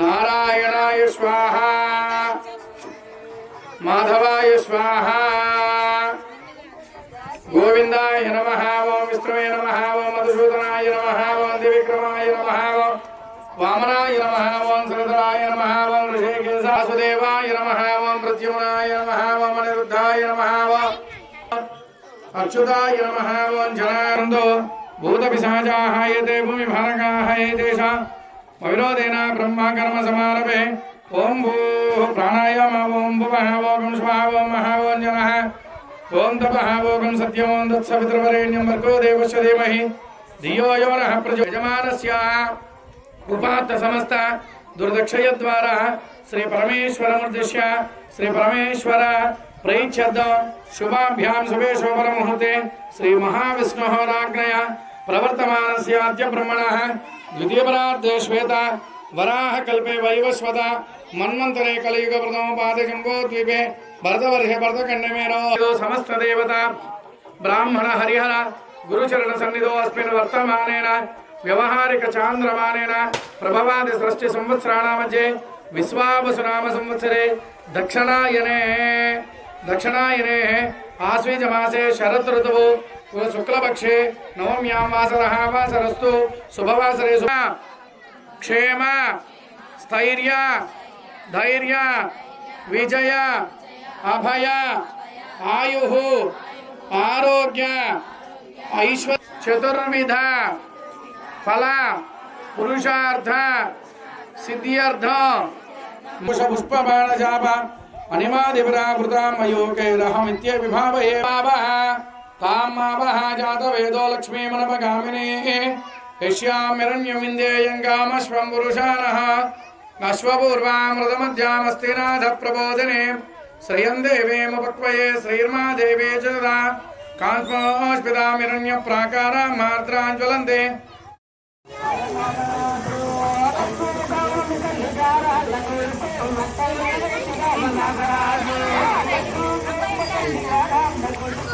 నారాయణాయ స్వాహ మాధవాయ స్వాహ గోవిందాయ నమ ఓం విష్ణువే నమ ఓం మధుసూదనాయ నమ ఓం దివిక్రమాయ నమ ఓం వామనాయ నమ ఓం శ్రీధరాయ నమ ఓం ఋషేకేశాసుదేవాయ నమ ఓం ప్రద్యుమ్నాయ నమ ఓం అనిరుద్ధాయ నమ ఓం అచ్యుతాయ నమ ఓం జనానందో భూత పిశాచాః ఏతే భూమి భారకాః अविरोधेन ब्रह्मकर्म समारभे ओम भू प्राणायाम ओम भुवः ओम स्वाहा ओम महाओं ओम तपः ओम सत्यम ओम दत्सवितृवरेण्यं भर्गो देवस्य धीमहि। धियो यो नः प्रजमानस्य उपात्त समस्त दुर्दक्षयद्वारा श्री परमेश्वरमुद्दिश्य श्री परमेश्वर प्रैच्छद शुभाभ्यां शुभे शोभनमुहूर्ते श्रीमहाविष्णोः राज्ञया प्रवर्तमानस्य अद्य శ్రీ శ్వేత వరాహ కల్పే వైవస్వత మన్వంతరే కలియుగ ప్రథమ పాద జంబో ద్వీపే భరతవర్ష భరతఖండమేనో సమస్త దేవత బ్రాహ్మణ హరిహర గురుచరణ సన్నిధో అస్మిన్ వర్తమానేన వ్యవహారిక చాంద్రమానేన ప్రభవాది సృష్టి సంవత్సరాణ మధ్య విశ్వావసునామ సంవత్సరే దక్షిణాయనే దక్షిణాయనే ఆశ్వీజ మాసే శరద్ ఋతువు शुक्लपक्षे नवम्यां वासरः, वासरस्तु शुभवासरे क्षेम, स्थैर्य, धैर्य, विजय, अभय, आयु, आरोग्य, ऐश्वर्य, चतुर्विध, फल, पुरुषार्थ, सिद्ध्यर्थ। पुष्पबाणजाप अनिमादिपरावृतां मृदा विभावये विभाव तामावः जातवेदो लक्ष्मीमनपगामिनी। हिष्यामिरण्यमिन्देयङ्गामश्वम् पुरुषाणः श्रीर्मा देवी च तदा कान्त्मोऽस्मितामिरण्यप्राकारा मार्द्राञ्ज्वलन्ते। Thank you.